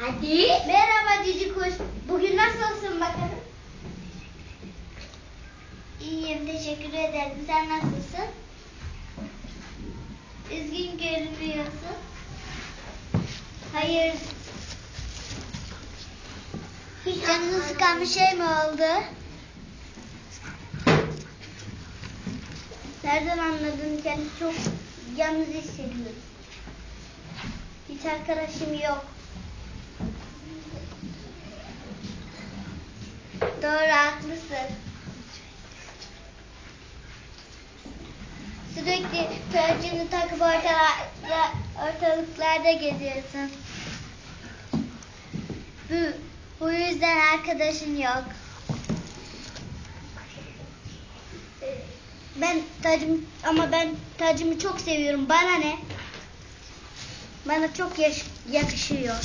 Hadi. Merhaba cici kuş. Bugün nasılsın bakalım? İyiyim teşekkür ederim. Sen nasılsın? Üzgün görünüyorsun. Hayır. Hiç canını sıkan bir şey mi oldu? Nereden anladın? Kendi çok yalnız hissediyorum. Hiç arkadaşım yok. Doğru haklısın. Sürekli kılıcını takıp ortalarda, ortalıklarda geziyorsun. Bu, bu yüzden arkadaşın yok. Ben tacım ama ben tacımı çok seviyorum. Bana ne? Bana çok yakışıyor.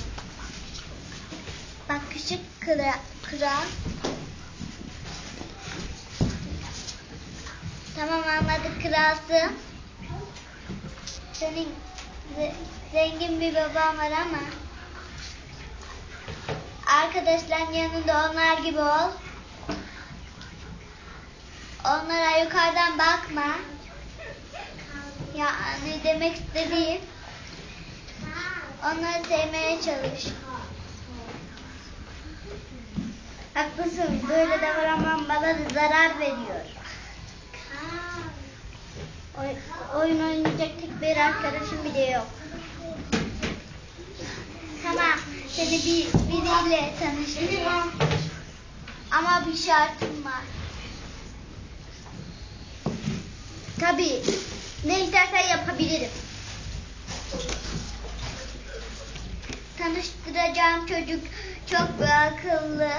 Bak küçük kral, kral. Tamam anladık kralsın. Senin ze- zengin bir baban var ama arkadaşların yanında onlar gibi ol. Onlara yukarıdan bakma. Yani demek istediğim onları sevmeye çalış. Haklısın. Böyle davranman bana zarar veriyor. Oyun oynayacak tek bir arkadaşım bile yok. Tamam. Seni bir, biriyle tanıştırayım. Ama bir şartım var. Tabii. Ne istersen yapabilirim. Tanıştıracağım çocuk çok akıllı.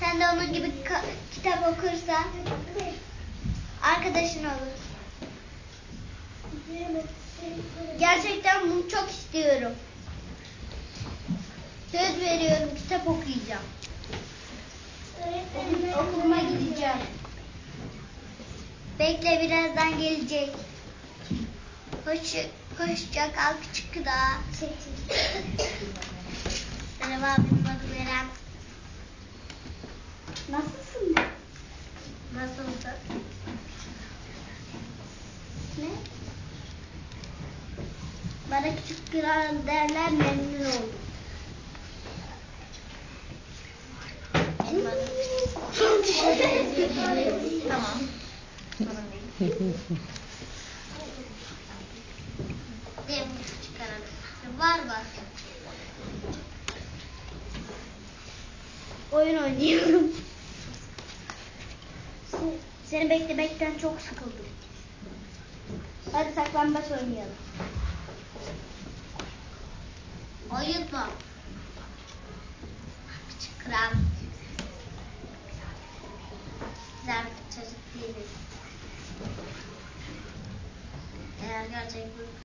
Sen de onun gibi kitap okursan arkadaşın olur. Gerçekten bunu çok istiyorum. Söz veriyorum kitap okuyacağım. Okul- Okuluma gideceğim. Bekle birazdan gelecek. Hoş, hoşça kal küçük kral. Merhaba benim adım Eren. Nasılsın? Nasılsın? Ne? Bana küçük kral derler memnun oldum. Tamam. Küçük kral. Var var. Oyun oynuyorum. Seni beklemekten çok sıkıldım. Hadi saklambaç oynayalım. Oyun mu? Küçük kral. Güzel bir çocuk değiliz.